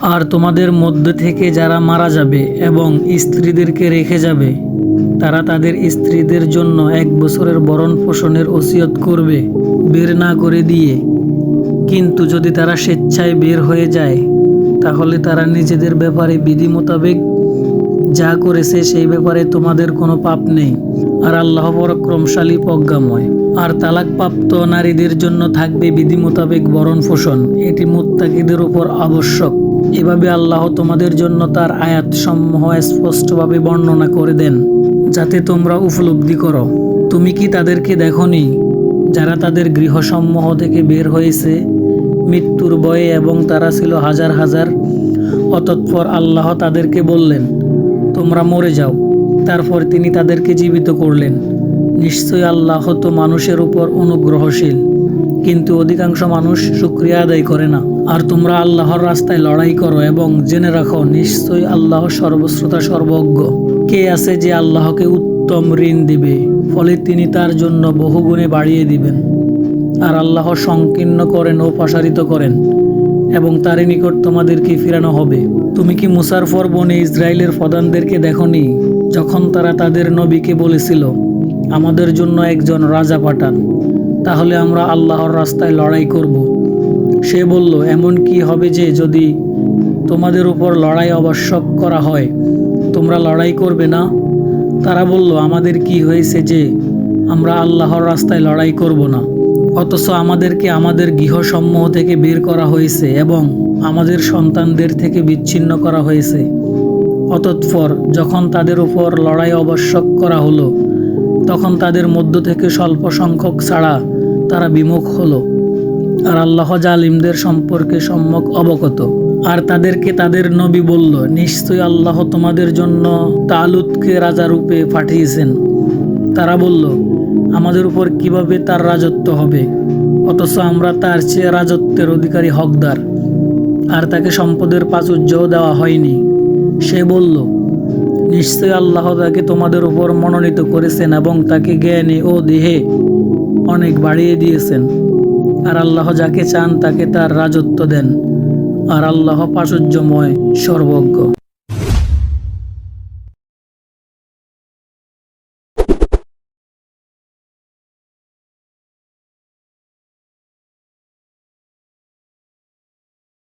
আর তোমাদের মধ্যে থেকে যারা মারা যাবে এবং স্ত্রীদেরকে রেখে যাবে, তারা তাদের স্ত্রীদের জন্য এক বছরের বরণ পোষণের ওসিয়ত করবে, বের না করে দিয়ে। কিন্তু যদি তারা স্বেচ্ছায় বের হয়ে যায়, তাহলে তারা নিজেদের ব্যাপারে বিধি মোতাবেক যা করেছে সেই ব্যাপারে তোমাদের কোনো পাপ নেই। আর আল্লাহ পরাক্রমশালী প্রজ্ঞাময়। আর তালাকপ্রাপ্ত নারীদের জন্য থাকবে বিধি মোতাবেক বরণ পোষণ। এটি মুত্তাকিদের উপর আবশ্যক। এভাবে আল্লাহ তোমাদের জন্য তার আয়াত সমূহ স্পষ্টভাবে বর্ণনা করে দেন, যাতে তোমরা উপলব্ধি করো। তুমি কি তাদেরকে দেখনি? যারা তাদের গৃহসমূহ থেকে বের হয়েছে, মৃত্যুর বয়ে এবং তারা ছিল হাজার হাজার অতঃপর আল্লাহ তাদেরকে বললেন, তোমরা মরে যাও। তারপর তিনি তাদেরকে জীবিত করলেন। নিশ্চয়ই আল্লাহ তো মানুষের উপর অনুগ্রহশীল। কিন্তু অধিকাংশ মানুষ শুক্রিয়া আদায় করে না। আর তোমরা আল্লাহর রাস্তায় লড়াই করো এবং জেনে রাখো, নিশ্চয়ই আল্লাহ সর্বশ্রোতা সর্বজ্ঞ। কে আছে যে আল্লাহকে উত্তম ঋণ দিবে? ফলে তিনি তার জন্য বহুগুণে বাড়িয়ে দিবেন। আর আল্লাহ সংকীর্ণ করেন ও প্রসারিত করেন, এবং তারই নিকট তোমাদেরকে ফিরানো হবে। তুমি কি মুসারফর বনে ইসরায়েলের প্রধানদেরকে দেখনি, যখন তারা তাদের নবীকে বলেছিল, আমাদের জন্য একজন রাজা পাঠান তাহলে আমরা আল্লাহর রাস্তায় লড়াই করব। সে বলল, এমন কি হবে যে যদি তোমাদের উপর লড়াই আবশ্যক করা হয়, তোমরা লড়াই করবে না? তারা বলল, আমাদের কি হয়েছে যে আমরা আল্লাহর রাস্তায় লড়াই করব না? অথচ আমাদেরকে আমাদের গৃহসমূহ থেকে বের করা হয়েছে এবং আমাদের সন্তানদের থেকে বিচ্ছিন্ন করা হয়েছে। অতৎপর যখন তাদের উপর লড়াই আবশ্যক করা হলো তখন তাদের মধ্য থেকে স্বল্প সংখ্যক ছাড়া তারা বিমুখ হলো। আর আল্লাহ জালিমদের সম্পর্কে সম্যক অবগত। আর তাদেরকে তাদের নবী বলল, নিশ্চয়ই আল্লাহ তোমাদের জন্য তালুতকে রাজা রূপে পাঠিয়েছেন। তারা বলল, আমাদের উপর কীভাবে তার রাজত্ব হবে? অথচ আমরা তার চেয়ে রাজত্বের অধিকারী হকদার। আর তাকে সম্পদের প্রাচুর্যও দেওয়া হয়নি। সে বলল নিশ্চয় আল্লাহ তাকে তোমাদের উপর মনোনীত করেছেন এবং তাকে জ্ঞানে ও দেহে অনেক বাড়িয়ে দিয়েছেন। আর আল্লাহ যাকে চান তাকে তার রাজত্ব দেন। আর আল্লাহ প্রাচুর্যময় সর্বজ্ঞ।